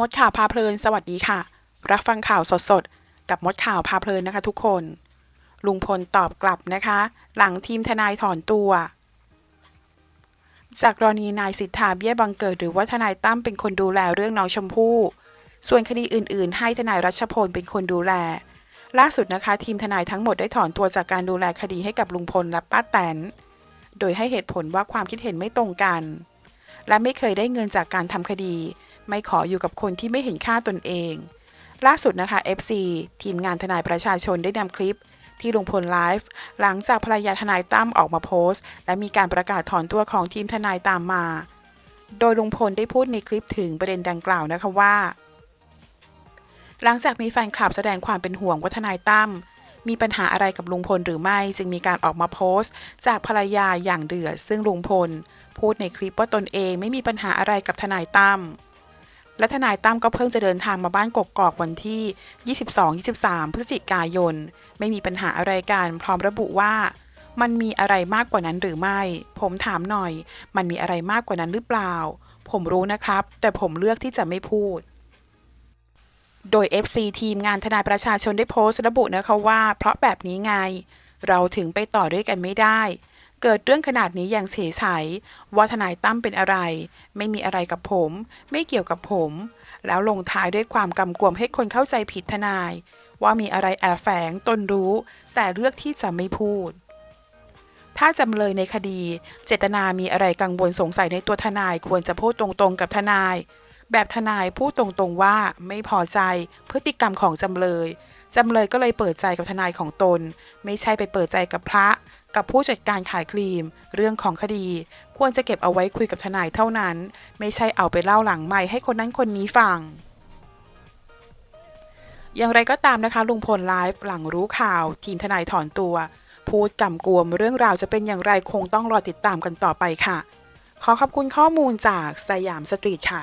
มดข่าวพาเพลิน สวัสดีค่ะ รับฟังข่าวสดๆ กับมดข่าวพาเพลินนะคะทุกคน ลุงพลตอบกลับนะคะ หลังทีมทนายถอนตัว จากกรณีนายสิทธาเบี้ยบังเกิดหรือว่าทนายตั้มเป็นคนดูแลเรื่องน้องชมพู่ ส่วนคดีอื่นๆ ให้ทนายรัชพลเป็นคนดูแล ล่าสุดนะคะ ทีมทนายทั้งหมดได้ถอนตัวจากการดูแลคดีให้กับลุงพลและป้าแตน โดยให้เหตุผลว่าความคิดเห็นไม่ตรงกัน และไม่เคยได้เงินจากการทำคดี ไม่ขออยู่กับคนที่ไม่เห็นค่าตนเอง ล่าสุดนะคะ FC ทีมงานทนายประชาชนได้นำคลิปที่ลุงพลไลฟ์หลังจากภรรยาทนายตั้มออกมาโพสต์ และมีการประกาศถอนตัวของทีมทนายตามมา โดยลุงพลได้พูดในคลิปถึงประเด็นดังกล่าวนะคะว่า หลังจากมีแฟนคลับแสดงความเป็นห่วงว่าทนายตั้มมีปัญหาอะไรกับลุงพลหรือไม่ จึงมีการออกมาโพสต์ จากภรรยาอย่างเดือดซึ่งลุงพล พูดในคลิปว่าตนเองไม่มีปัญหาอะไรกับทนายตั้ม และทนายตั้มก็เพิ่งจะเดินทางมาบ้านกกอกวันที่ 22-23 พฤศจิกายน ไม่มีปัญหาอะไรกันพร้อมระบุว่า มันมีอะไรมากกว่านั้นหรือไม่ ผมถามหน่อย มันมีอะไรมากกว่านั้นหรือเปล่า ผมรู้นะครับ แต่ผมเลือกที่จะไม่พูด โดย FC ทีมงานทนายประชาชนได้โพสต์ระบุนะคะว่า เพราะแบบนี้ไง เราถึงไปต่อด้วยกันไม่ได้ เกิดเรื่องขนาดนี้อย่างเฉยไฉว่าทนายตั้มเป็นอะไร ไม่มีอะไรกับผม ไม่เกี่ยวกับผม แล้วลงท้ายด้วยความกำกวมให้คนเข้าใจผิดทนาย ว่ามีอะไรแอบแฝงตนรู้ แต่เลือกที่จะไม่พูด ถ้าจำเลยในคดี เจตนามีอะไรกังวลสงสัยในตัวทนายควรจะพูดตรงๆกับทนาย แบบทนายพูดตรงๆว่าไม่พอใจพฤติกรรมของจำเลย จำเลยก็เลยเปิดใจกับทนายของตน ไม่ใช่ไปเปิดใจกับพระ กับผู้จัดการขายครีม เรื่องของคดี ควรจะเก็บเอาไว้คุยกับทนายเท่านั้น ไม่ใช่เอาไปเล่าหลังไม่ให้คนนั้นคนนี้ฟังอย่างไรก็ตามนะคะลุงพลไลฟ์หลังรู้ข่าว ทีมทนายถอนตัว พูดกำกวมเรื่องราวจะเป็นอย่างไรคงต้องรอติดตามกันต่อไปค่ะ ขอขอบคุณข้อมูลจากสยามสตรีทค่ะ